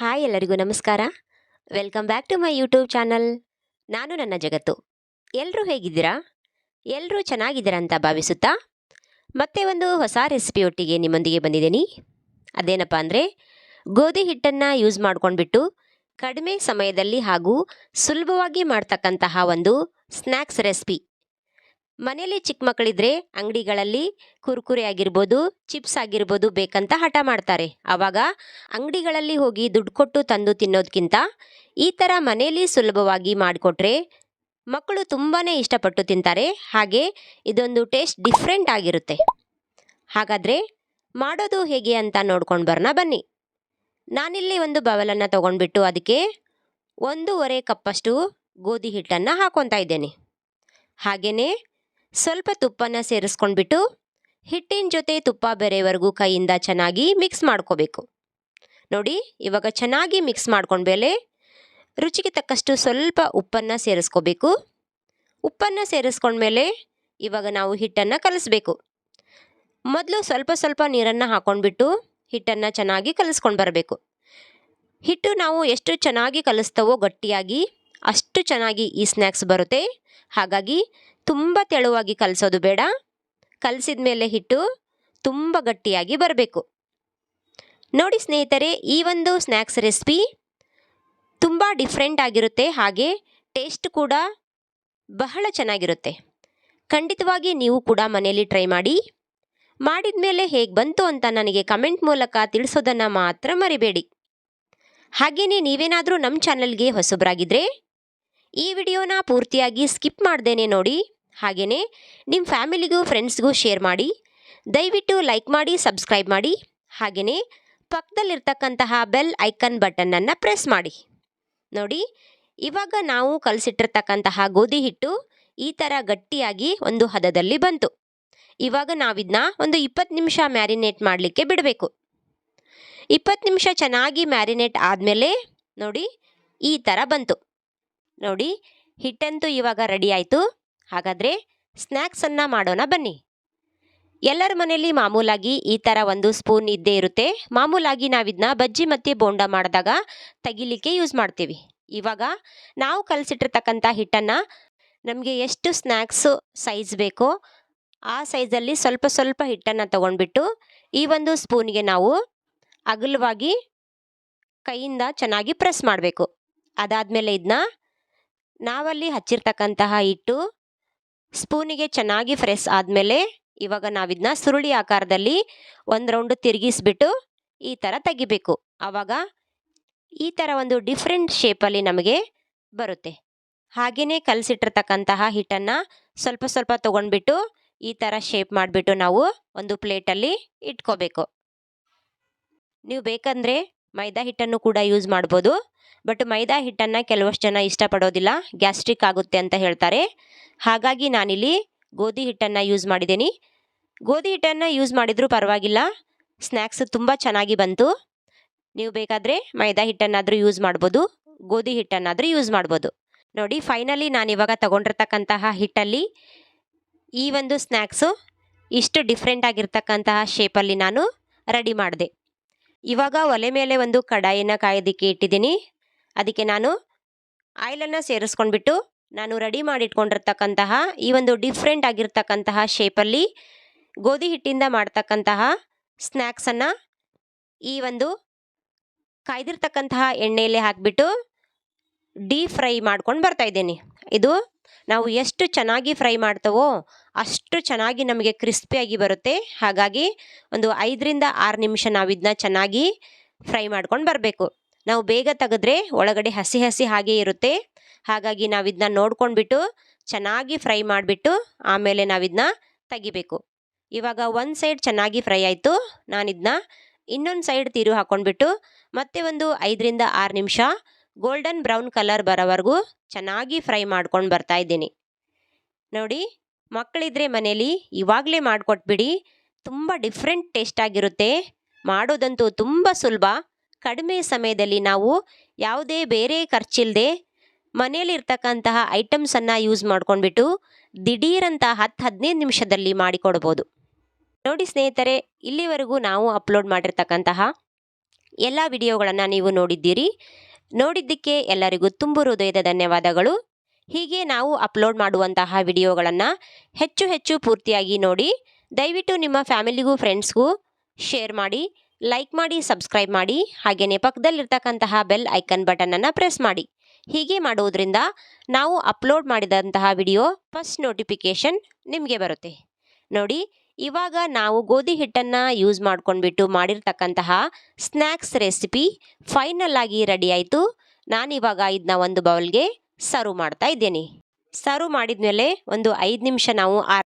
Hi ಎಲ್ಲರಿಗೂ ನಮಸ್ಕಾರ. Welcome back to my YouTube channel ನಾನು ನನ್ನ ಜಗತ್ತು. ಎಲ್ಲರೂ ಹೇಗಿದ್ದೀರಾ? ಎಲ್ಲರೂ ಚೆನ್ನಾಗಿದ್ದೀರಾ ಅಂತ ಭಾವಿಸುತ್ತಾ? ಮತ್ತೆ ಒಂದು ಹೊಸ ರೆಸಿಪಿಯೊಟ್ಟಿಗೆ ನಿಮ್ಮೊಂದಿಗೆ ಬಂದಿದ್ದೀನಿ. ಅದೇನಪ್ಪ ಅಂದರೆ, ಗೋಧಿ ಹಿಟ್ಟನ್ನು ಯೂಸ್ ಮಾಡ್ಕೊಂಡ್ಬಿಟ್ಟು ಕಡಿಮೆ ಸಮಯದಲ್ಲಿ ಹಾಗೂ ಸುಲಭವಾಗಿ ಮಾಡ್ತಕ್ಕಂತಹ ಒಂದು ಸ್ನ್ಯಾಕ್ಸ್ ರೆಸಿಪಿ ಮನೆಯಲ್ಲಿ ಚಿಕ್ಕ ಮಕ್ಕಳಿದ್ರೆ ಅಂಗಡಿಗಳಲ್ಲಿ ಕುರ್ಕುರೆ ಆಗಿರ್ಬೋದು, ಚಿಪ್ಸ್ ಆಗಿರ್ಬೋದು ಬೇಕಂತ ಹಠ ಮಾಡ್ತಾರೆ. ಆವಾಗ ಅಂಗಡಿಗಳಲ್ಲಿ ಹೋಗಿ ದುಡ್ಡು ಕೊಟ್ಟು ತಂದು ತಿನ್ನೋದಕ್ಕಿಂತ ಈ ಥರ ಮನೆಯಲ್ಲಿ ಸುಲಭವಾಗಿ ಮಾಡಿಕೊಟ್ರೆ ಮಕ್ಕಳು ತುಂಬಾ ಇಷ್ಟಪಟ್ಟು ತಿಂತಾರೆ. ಹಾಗೆ ಇದೊಂದು ಟೇಸ್ಟ್ ಡಿಫ್ರೆಂಟ್ ಆಗಿರುತ್ತೆ. ಹಾಗಾದರೆ ಮಾಡೋದು ಹೇಗೆ ಅಂತ ನೋಡ್ಕೊಂಡು ಬರೋಣ ಬನ್ನಿ. ನಾನಿಲ್ಲಿ ಒಂದು ಬವಲನ್ನು ತೊಗೊಂಡ್ಬಿಟ್ಟು ಅದಕ್ಕೆ ಒಂದೂವರೆ ಕಪ್ಪಷ್ಟು ಗೋಧಿ ಹಿಟ್ಟನ್ನು ಹಾಕ್ಕೊತಾ ಇದ್ದೇನೆ. ಹಾಗೆಯೇ ಸ್ವಲ್ಪ ತುಪ್ಪನ ಸೇರಿಸ್ಕೊಂಡ್ಬಿಟ್ಟು ಹಿಟ್ಟಿನ ಜೊತೆ ತುಪ್ಪ ಬೆರೆಯವರೆಗೂ ಕೈಯಿಂದ ಚೆನ್ನಾಗಿ ಮಿಕ್ಸ್ ಮಾಡ್ಕೋಬೇಕು. ನೋಡಿ, ಇವಾಗ ಚೆನ್ನಾಗಿ ಮಿಕ್ಸ್ ಮಾಡ್ಕೊಂಡ್ಮೇಲೆ ರುಚಿಗೆ ತಕ್ಕಷ್ಟು ಸ್ವಲ್ಪ ಉಪ್ಪನ್ನು ಸೇರಿಸ್ಕೋಬೇಕು. ಉಪ್ಪನ್ನು ಸೇರಿಸ್ಕೊಂಡ್ಮೇಲೆ ಇವಾಗ ನಾವು ಹಿಟ್ಟನ್ನು ಕಲಿಸ್ಬೇಕು. ಮೊದಲು ಸ್ವಲ್ಪ ಸ್ವಲ್ಪ ನೀರನ್ನು ಹಾಕ್ಕೊಂಡ್ಬಿಟ್ಟು ಹಿಟ್ಟನ್ನು ಚೆನ್ನಾಗಿ ಕಲಿಸ್ಕೊಂಡು ಬರಬೇಕು. ಹಿಟ್ಟು ನಾವು ಎಷ್ಟು ಚೆನ್ನಾಗಿ ಕಲಿಸ್ತವೋ ಗಟ್ಟಿಯಾಗಿ ಅಷ್ಟು ಚೆನ್ನಾಗಿ ಈ ಸ್ನ್ಯಾಕ್ಸ್ ಬರುತ್ತೆ. ಹಾಗಾಗಿ ತುಂಬ ತೆಳುವಾಗಿ ಕಲಸೋದು ಬೇಡ. ಕಲಸಿದ ಮೇಲೆ ಹಿಟ್ಟು ತುಂಬ ಗಟ್ಟಿಯಾಗಿ ಬರಬೇಕು. ನೋಡಿ ಸ್ನೇಹಿತರೆ, ಈ ಒಂದು ಸ್ನ್ಯಾಕ್ಸ್ ರೆಸಿಪಿ ತುಂಬ ಡಿಫ್ರೆಂಟ್ ಆಗಿರುತ್ತೆ. ಹಾಗೆ ಟೇಸ್ಟ್ ಕೂಡ ಬಹಳ ಚೆನ್ನಾಗಿರುತ್ತೆ. ಖಂಡಿತವಾಗಿ ನೀವು ಕೂಡ ಮನೆಯಲ್ಲಿ ಟ್ರೈ ಮಾಡಿ. ಮಾಡಿದ ಮೇಲೆ ಹೇಗೆ ಬಂತು ಅಂತ ನನಗೆ ಕಮೆಂಟ್ ಮೂಲಕ ತಿಳಿಸೋದನ್ನು ಮಾತ್ರ ಮರಿಬೇಡಿ. ಹಾಗೆಯೇ ನೀವೇನಾದರೂ ನಮ್ಮ ಚಾನಲ್ಗೆ ಹೊಸಬರಾಗಿದ್ದರೆ ಈ ವಿಡಿಯೋನ ಪೂರ್ತಿಯಾಗಿ ಸ್ಕಿಪ್ ಮಾಡ್ದೇನೆ ನೋಡಿ. ಹಾಗೆಯೇ ನಿಮ್ಮ ಫ್ಯಾಮಿಲಿಗೂ ಫ್ರೆಂಡ್ಸ್ಗೂ ಶೇರ್ ಮಾಡಿ, ದಯವಿಟ್ಟು ಲೈಕ್ ಮಾಡಿ ಸಬ್ಸ್ಕ್ರೈಬ್ ಮಾಡಿ ಹಾಗೆಯೇ ಪಕ್ಕದಲ್ಲಿರ್ತಕ್ಕಂತಹ ಬೆಲ್ ಐಕನ್ ಬಟನನ್ನು ಪ್ರೆಸ್ ಮಾಡಿ. ನೋಡಿ, ಇವಾಗ ನಾವು ಕಲಸಿಟ್ಟಿರ್ತಕ್ಕಂತಹ ಗೋಧಿ ಹಿಟ್ಟು ಈ ಥರ ಗಟ್ಟಿಯಾಗಿ ಒಂದು ಹದದಲ್ಲಿ ಬಂತು. ಇವಾಗ ನಾವಿದನ್ನ ಒಂದು ಇಪ್ಪತ್ತು ನಿಮಿಷ ಮ್ಯಾರಿನೇಟ್ ಮಾಡಲಿಕ್ಕೆ ಬಿಡಬೇಕು. ಇಪ್ಪತ್ತು ನಿಮಿಷ ಚೆನ್ನಾಗಿ ಮ್ಯಾರಿನೇಟ್ ಆದಮೇಲೆ ನೋಡಿ, ಈ ಥರ ಬಂತು. ನೋಡಿ, ಹಿಟ್ಟಂತೂ ಇವಾಗ ರೆಡಿ ಆಯಿತು. ಹಾಗಾದರೆ ಸ್ನ್ಯಾಕ್ಸನ್ನು ಮಾಡೋಣ ಬನ್ನಿ. ಎಲ್ಲರ ಮನೆಯಲ್ಲಿ ಮಾಮೂಲಾಗಿ ಈ ಥರ ಒಂದು ಸ್ಪೂನ್ ಇದ್ದೇ ಇರುತ್ತೆ. ಮಾಮೂಲಾಗಿ ನಾವಿದನ್ನ ಬಜ್ಜಿ ಮತ್ತು ಬೋಂಡ ಮಾಡಿದಾಗ ತೆಗಿಲಿಕ್ಕೆ ಯೂಸ್ ಮಾಡ್ತೀವಿ. ಇವಾಗ ನಾವು ಕಲಸಿಟ್ಟಿರ್ತಕ್ಕಂಥ ಹಿಟ್ಟನ್ನು ನಮಗೆ ಎಷ್ಟು ಸ್ನ್ಯಾಕ್ಸು ಸೈಜ್ ಬೇಕೋ ಆ ಸೈಜಲ್ಲಿ ಸ್ವಲ್ಪ ಸ್ವಲ್ಪ ಹಿಟ್ಟನ್ನು ತಗೊಂಡ್ಬಿಟ್ಟು ಈ ಒಂದು ಸ್ಪೂನ್ಗೆ ನಾವು ಅಗಲವಾಗಿ ಕೈಯಿಂದ ಚೆನ್ನಾಗಿ ಪ್ರೆಸ್ ಮಾಡಬೇಕು. ಅದಾದಮೇಲೆ ಇದನ್ನ ನಾವಲ್ಲಿ ಹಚ್ಚಿರ್ತಕ್ಕಂತಹ ಹಿಟ್ಟು ಸ್ಪೂನಿಗೆ ಚೆನ್ನಾಗಿ ಫ್ರೆಸ್ ಆದಮೇಲೆ ಇವಾಗ ನಾವಿದನ್ನ ಸುರುಳಿ ಆಕಾರದಲ್ಲಿ ಒಂದು ರೌಂಡ್ ತಿರುಗಿಸ್ಬಿಟ್ಟು ಈ ಥರ ತೆಗಿಬೇಕು. ಆವಾಗ ಈ ಥರ ಒಂದು ಡಿಫ್ರೆಂಟ್ ಶೇಪಲ್ಲಿ ನಮಗೆ ಬರುತ್ತೆ. ಹಾಗೆಯೇ ಕಲಸಿಟ್ಟಿರ್ತಕ್ಕಂತಹ ಹಿಟ್ಟನ್ನು ಸ್ವಲ್ಪ ಸ್ವಲ್ಪ ತೊಗೊಂಡ್ಬಿಟ್ಟು ಈ ಥರ ಶೇಪ್ ಮಾಡಿಬಿಟ್ಟು ನಾವು ಒಂದು ಪ್ಲೇಟಲ್ಲಿ ಇಟ್ಕೋಬೇಕು. ನೀವು ಬೇಕಂದರೆ ಮೈದಾ ಹಿಟ್ಟನ್ನು ಕೂಡ ಯೂಸ್ ಮಾಡ್ಬೋದು. ಬಟ್ ಮೈದಾ ಹಿಟ್ಟನ್ನು ಕೆಲವಷ್ಟು ಜನ ಇಷ್ಟಪಡೋದಿಲ್ಲ, ಗ್ಯಾಸ್ಟ್ರಿಕ್ ಆಗುತ್ತೆ ಅಂತ ಹೇಳ್ತಾರೆ. ಹಾಗಾಗಿ ನಾನಿಲ್ಲಿ ಗೋಧಿ ಹಿಟ್ಟನ್ನು ಯೂಸ್ ಮಾಡಿದ್ದೀನಿ. ಗೋಧಿ ಹಿಟ್ಟನ್ನು ಯೂಸ್ ಮಾಡಿದರೂ ಪರವಾಗಿಲ್ಲ ಸ್ನ್ಯಾಕ್ಸ್ ತುಂಬ ಚೆನ್ನಾಗಿ ಬಂತು. ನೀವು ಬೇಕಾದರೆ ಮೈದಾ ಹಿಟ್ಟನ್ನಾದರೂ ಯೂಸ್ ಮಾಡ್ಬೋದು, ಗೋಧಿ ಹಿಟ್ಟನ್ನಾದರೂ ಯೂಸ್ ಮಾಡ್ಬೋದು. ನೋಡಿ ಫೈನಲಿ ನಾನಿವಾಗ ತೊಗೊಂಡಿರ್ತಕ್ಕಂತಹ ಹಿಟ್ಟಲ್ಲಿ ಈ ಒಂದು ಸ್ನ್ಯಾಕ್ಸು ಇಷ್ಟು ಡಿಫ್ರೆಂಟ್ ಆಗಿರ್ತಕ್ಕಂತಹ ಶೇಪಲ್ಲಿ ನಾನು ರೆಡಿ ಮಾಡಿದೆ. ಇವಾಗ ಒಲೆ ಮೇಲೆ ಒಂದು ಕಡಾಯಿನ ಕಾಯೋದಕ್ಕೆ ಇಟ್ಟಿದ್ದೀನಿ. ಅದಕ್ಕೆ ನಾನು ಆಯಿಲನ್ನು ಸೇರಿಸ್ಕೊಂಡ್ಬಿಟ್ಟು ನಾನು ರೆಡಿ ಮಾಡಿಟ್ಕೊಂಡಿರ್ತಕ್ಕಂತಹ ಈ ಒಂದು ಡಿಫ್ರೆಂಟ್ ಆಗಿರ್ತಕ್ಕಂತಹ ಶೇಪಲ್ಲಿ ಗೋಧಿ ಹಿಟ್ಟಿಂದ ಮಾಡ್ತಕ್ಕಂತಹ ಸ್ನ್ಯಾಕ್ಸನ್ನು ಈ ಒಂದು ಕಾಯ್ದಿರ್ತಕ್ಕಂತಹ ಎಣ್ಣೆಯಲ್ಲಿ ಹಾಕಿಬಿಟ್ಟು ಡೀಪ್ ಫ್ರೈ ಮಾಡ್ಕೊಂಡು ಬರ್ತಾಯಿದ್ದೀನಿ ಇದು ನಾವು ಎಷ್ಟು ಚೆನ್ನಾಗಿ ಫ್ರೈ ಮಾಡ್ತವೋ ಅಷ್ಟು ಚೆನ್ನಾಗಿ ನಮಗೆ ಕ್ರಿಸ್ಪಿಯಾಗಿ ಬರುತ್ತೆ. ಹಾಗಾಗಿ ಒಂದು ಐದರಿಂದ ಆರು ನಿಮಿಷ ನಾವು ಇದನ್ನ ಚೆನ್ನಾಗಿ ಫ್ರೈ ಮಾಡ್ಕೊಂಡು ಬರಬೇಕು. ನಾವು ಬೇಗ ತೆಗೆದ್ರೆ ಒಳಗಡೆ ಹಸಿ ಹಸಿ ಹಾಗೆ ಇರುತ್ತೆ. ಹಾಗಾಗಿ ನಾವು ಇದನ್ನ ನೋಡ್ಕೊಂಡ್ಬಿಟ್ಟು ಚೆನ್ನಾಗಿ ಫ್ರೈ ಮಾಡಿಬಿಟ್ಟು ಆಮೇಲೆ ನಾವಿದನ್ನ ತೆಗಿಬೇಕು. ಇವಾಗ ಒಂದು ಸೈಡ್ ಚೆನ್ನಾಗಿ ಫ್ರೈ ಆಯಿತು. ನಾನಿದನ್ನ ಇನ್ನೊಂದು ಸೈಡ್ ತಿರು ಹಾಕ್ಕೊಂಡ್ಬಿಟ್ಟು ಮತ್ತೆ ಒಂದು ಐದರಿಂದ ಆರು ನಿಮಿಷ ಗೋಲ್ಡನ್ ಬ್ರೌನ್ ಕಲರ್ ಬರೋವರೆಗೂ ಚೆನ್ನಾಗಿ ಫ್ರೈ ಮಾಡ್ಕೊಂಡು ಬರ್ತಾ ಇದ್ದೀನಿ. ನೋಡಿ, ಮಕ್ಕಳಿದ್ರೆ ಮನೇಲಿ ಇವಾಗಲೇ ಮಾಡಿಕೊಟ್ಬಿಡಿ. ತುಂಬ ಡಿಫ್ರೆಂಟ್ ಟೇಸ್ಟ್ ಆಗಿರುತ್ತೆ. ಮಾಡೋದಂತೂ ತುಂಬ ಸುಲಭ. ಕಡಿಮೆ ಸಮಯದಲ್ಲಿ ನಾವು ಯಾವುದೇ ಬೇರೆ ಖರ್ಚಿಲ್ಲದೆ ಮನೆಯಲ್ಲಿರ್ತಕ್ಕಂತಹ ಐಟಮ್ಸನ್ನು ಯೂಸ್ ಮಾಡ್ಕೊಂಡ್ಬಿಟ್ಟು ದಿಢೀರಂತ ಹತ್ತು ಹದಿನೈದು ನಿಮಿಷದಲ್ಲಿ ಮಾಡಿಕೊಡ್ಬೋದು. ನೋಡಿ ಸ್ನೇಹಿತರೆ, ಇಲ್ಲಿವರೆಗೂ ನಾವು ಅಪ್ಲೋಡ್ ಮಾಡಿರ್ತಕ್ಕಂತಹ ಎಲ್ಲ ವಿಡಿಯೋಗಳನ್ನು ನೀವು ನೋಡಿದ್ದೀರಿ. ನೋಡಿದ್ದಕ್ಕೆ ಎಲ್ಲರಿಗೂ ತುಂಬು ಹೃದಯದ ಧನ್ಯವಾದಗಳು. ಹೀಗೆ ನಾವು ಅಪ್ಲೋಡ್ ಮಾಡುವಂತಹ ವಿಡಿಯೋಗಳನ್ನು ಹೆಚ್ಚು ಹೆಚ್ಚು ಪೂರ್ತಿಯಾಗಿ ನೋಡಿ, ದಯವಿಟ್ಟು ನಿಮ್ಮ ಫ್ಯಾಮಿಲಿಗೂ ಫ್ರೆಂಡ್ಸ್ಗೂ ಶೇರ್ ಮಾಡಿ. ಲೈಕ್ ಮಾಡಿ ಸಬ್ಸ್ಕ್ರೈಬ್ ಮಾಡಿ ಹಾಗೆಯೇ ಪಕ್ಕದಲ್ಲಿರ್ತಕ್ಕಂತಹ ಬೆಲ್ ಐಕನ್ ಬಟನನ್ನು ಪ್ರೆಸ್ ಮಾಡಿ. ಹೀಗೆ ಮಾಡುವುದರಿಂದ ನಾವು ಅಪ್ಲೋಡ್ ಮಾಡಿದಂತಹ ವಿಡಿಯೋ ಫಸ್ಟ್ ನೋಟಿಫಿಕೇಷನ್ ನಿಮಗೆ ಬರುತ್ತೆ. ನೋಡಿ, ಇವಾಗ ನಾವು ಗೋಧಿ ಹಿಟ್ಟನ್ನು ಯೂಸ್ ಮಾಡ್ಕೊಂಡ್ಬಿಟ್ಟು ಮಾಡಿರ್ತಕ್ಕಂತಹ ಸ್ನ್ಯಾಕ್ಸ್ ರೆಸಿಪಿ ಫೈನಲ್ ಆಗಿ ರೆಡಿ ಆಯಿತು. ನಾನಿವಾಗ ಇದನ್ನ ಒಂದು ಬೌಲ್ಗೆ ಸರ್ವ್ ಮಾಡ್ತಾ ಇದ್ದೇನೆ. ಸರ್ವ್ ಮಾಡಿದ್ಮೇಲೆ ಒಂದು ಐದು ನಿಮಿಷ ನಾವು ಆ